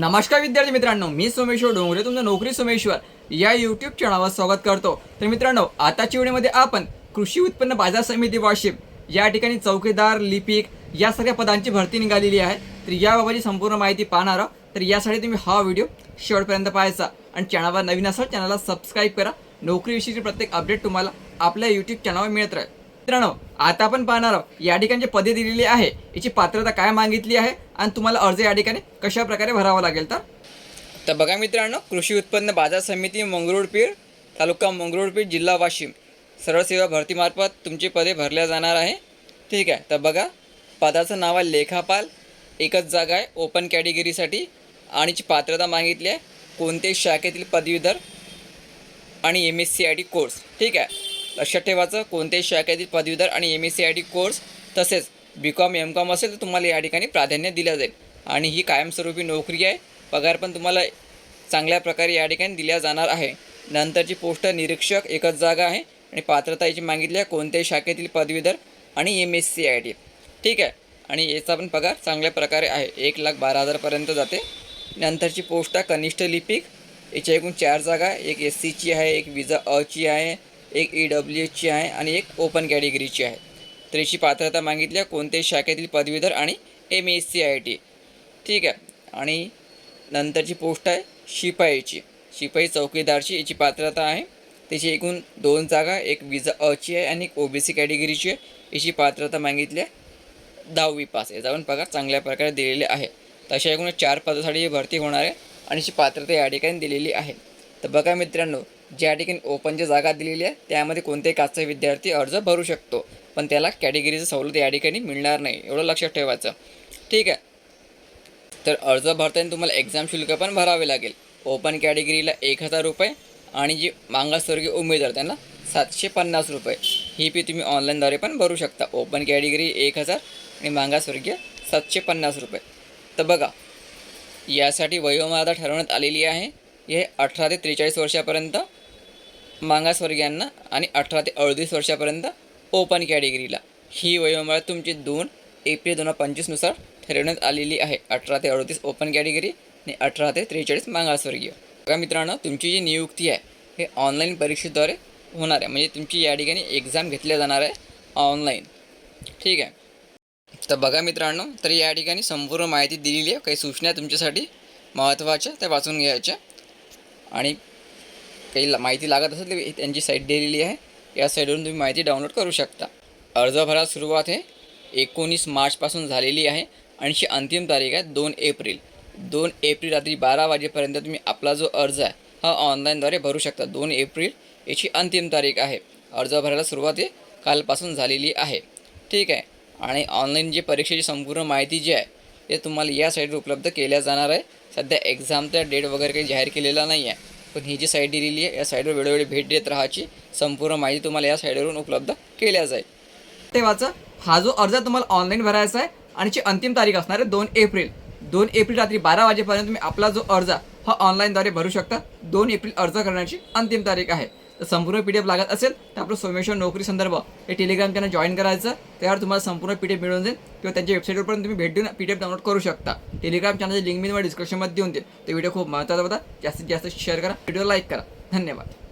नमस्कार विद्यार्थी मित्रांनो मी सोमेश्वर डोंगरे तुमचं नोकरी सोमेश्वर या यूट्यूब चॅनलवर स्वागत करतो. तर मित्रांनो आताच्या व्हिडिओमध्ये आपण कृषी उत्पन्न बाजार समिती वाशिम या ठिकाणी चौकीदार लिपिक यासारख्या पदांची भरती निघालेली आहे. तर याबाबतची संपूर्ण माहिती पाहणार आहोत. तर यासाठी तुम्ही हा व्हिडिओ शेवटपर्यंत पाहायचा. आणि चॅनलवर नवीन असाल चॅनलला सबस्क्राईब करा. नोकरीविषयीची प्रत्येक अपडेट तुम्हाला आपल्या यूट्यूब चॅनलवर मिळत राहील. मित्रांनो आता आपण पाहणार आहोत या ठिकाणी जे पदे दिलेली आहे. याची पात्रता काय मागितली आहे आणि तुम्हाला अर्ज या ठिकाणी कशा प्रकारे भरावा लागेल तर? तर बघा मित्रांनो कृषी उत्पन्न बाजार समिती मंगरुळपीर तालुका मंगरुळपीर जिल्हा वाशिम. सरळ सेवा भरतीमार्फत तुमची पदे भरल्या जाणार आहे. ठीक आहे तर बघा पदाचं नाव आहे लेखापाल एकच जागा आहे ओपन कॅटेगरीसाठी आणि जी पात्रता मागितली आहे कोणत्याही शाखेतील पदवीधर आणि M S C I T course ठीक आहे लक्षात ठेवायचं. कोणत्याही शाखेतील पदवीधर आणि M S C I T course तसेच बी कॉम एम कॉम असेल तर तुम्हाला या ठिकाणी प्राधान्य दिलं जाईल. आणि ही कायमस्वरूपी नोकरी आहे. पगार पण तुम्हाला चांगल्या प्रकारे या ठिकाणी दिल्या जाणार आहे. नंतरची पोस्ट निरीक्षक एकच जागा आहे. आणि पात्रता याची मागितली आहे कोणत्याही शाखेतील पदवीधर आणि M S C I T ठीक आहे. आणि याचा पण पगार चांगल्या प्रकारे आहे. एक लाख बारा हजारपर्यंत जाते. नंतरची पोस्ट आहे कनिष्ठ लिपिक. याच्या एकूण चार जागा. आहे एक एस सीची आहे एक विजा अची आहे. एक ई डब्ल्यू एचची आहे आणि एक ओपन कॅटेगरीची आहे. तर याची पात्रता मागितल्या कोणत्याही शाखेतील पदवीधर आणि M S C I T ठीक आहे. आणि नंतरची पोस्ट आहे शिपाईची. शिपाई चौकीदारची याची पात्रता आहे. त्याची एकूण दोन जागा एक विजा अची आहे आणि एक ओ बी सी कॅटेगरीची आहे. याची पात्रता मागितली आहे दहावी पास. याचा पण पगार चांगल्या प्रकारे दिलेले आहे. तशा एकूण चार पदासाठी भरती होणार आहे आणि याची पात्रता या ठिकाणी दिलेली आहे. तर बघा मित्रांनो ज्या ठिकाणी ओपनची जागा दिलेली आहे त्यामध्ये कोणत्याही कास्टचा विद्यार्थी अर्ज भरू शकतो. पण त्याला कॅटेगरीचं सवलत या ठिकाणी मिळणार नाही एवढं लक्षात ठेवायचं. ठीक आहे. तर अर्ज भरताना तुम्हाला एक्झाम शुल्क पण भरावे लागेल. ओपन कॅटेगरीला एक हजार रुपये आणि जी मागासवर्गीय उमेदवार त्यांना सातशे पन्नास रुपये. ही फी तुम्ही ऑनलाईनद्वारे पण भरू शकता. ओपन कॅटेगरी एक हजार आणि मागासवर्गीय सातशे पन्नास रुपये. तर बघा यासाठी वयोमर्यादा ठरवण्यात आलेली आहे. हे अठरा ते त्रेचाळीस वर्षापर्यंत मागासवर्गीयांना आणि अठरा ते अडतीस वर्षापर्यंत ओपन कॅटेगरीला. ही वयोमर्यादा तुमची दोन एप्रिल दोन हजार पंचवीसनुसार ठरवण्यात आलेली आहे. अठरा ते अडतीस ओपन कॅटेगरी आणि अठरा ते त्रेचाळीस मागासवर्गीय बघा मित्रांनो तुमची जी नियुक्ती आहे हे ऑनलाईन परीक्षेद्वारे होणार आहे. म्हणजे तुमची या ठिकाणी एक्झाम घेतल्या जाणार आहे ऑनलाईन. ठीक आहे? तर बघा मित्रांनो तर या ठिकाणी संपूर्ण माहिती दिलेली आहे. काही सूचना तुमच्यासाठी महत्त्वाच्या त्या वाचून घ्यायच्या. आणि काही ला- माहिती लागत असेल तर त्यांची साईट दिलेली आहे. या साईटवरून तुम्ही माहिती डाउनलोड करू शकता. अर्ज भरायला सुरुवात आहे एकोणीस मार्चपासून झालेली आहे आणि अंतिम तारीख आहे दोन एप्रिल. दोन एप्रिल रात्री बारा वाजेपर्यंत तुम्ही आपला जो अर्ज आहे हा ऑनलाईनद्वारे भरू शकता. दोन एप्रिल याची अंतिम तारीख आहे. अर्ज भरायला सुरुवात हे कालपासून झालेली आहे. ठीक आहे. आणि ऑनलाईन जी परीक्षेची संपूर्ण माहिती जी आहे ते तुम्हाला या साईटवर उपलब्ध केल्या जाणार आहे. सध्या एक्झामचा डेट वगैरे काही जाहीर केलेला नाही आहे. पण ही जी साईट दिलेली आहे या साईटवर वेळोवेळी भेट देत राहायची. संपूर्ण माहिती तुम्हाला या साईटवरून उपलब्ध केल्या जाईल. तेव्हाचा हा जो अर्ज तुम्हाला ऑनलाईन भरायचा आहे आणि जी अंतिम तारीख असणार आहे दोन एप्रिल. दोन एप्रिल रात्री बारा वाजेपर्यंत तुम्ही आपला जो अर्ज हा ऑनलाईनद्वारे भरू शकता. दोन एप्रिल अर्ज करण्याची अंतिम तारीख आहे. संपूर्ण पी डी एफ लागत असेल तर आपलं सोमेश्वर नोकरी संदर्भ हे टेलिग्राम त्यांना जॉईन करायचं. त्यावर तुम्हाला संपूर्ण पी डी एफ मिळून जाईल. किंवा त्यांच्या वेबसाईटवर पण तुम्ही भेट देऊन पी डी एफ डाउनलोड करू शकता. टेलिग्राम चॅनलची लिंक मी तुम्हाला डिस्क्रिप्शनमध्ये देऊन देईल. तो व्हिडिओ खूप महत्त्वाचा होता. जास्तीत जास्त शेअर करा. व्हिडिओ लाईक करा. धन्यवाद.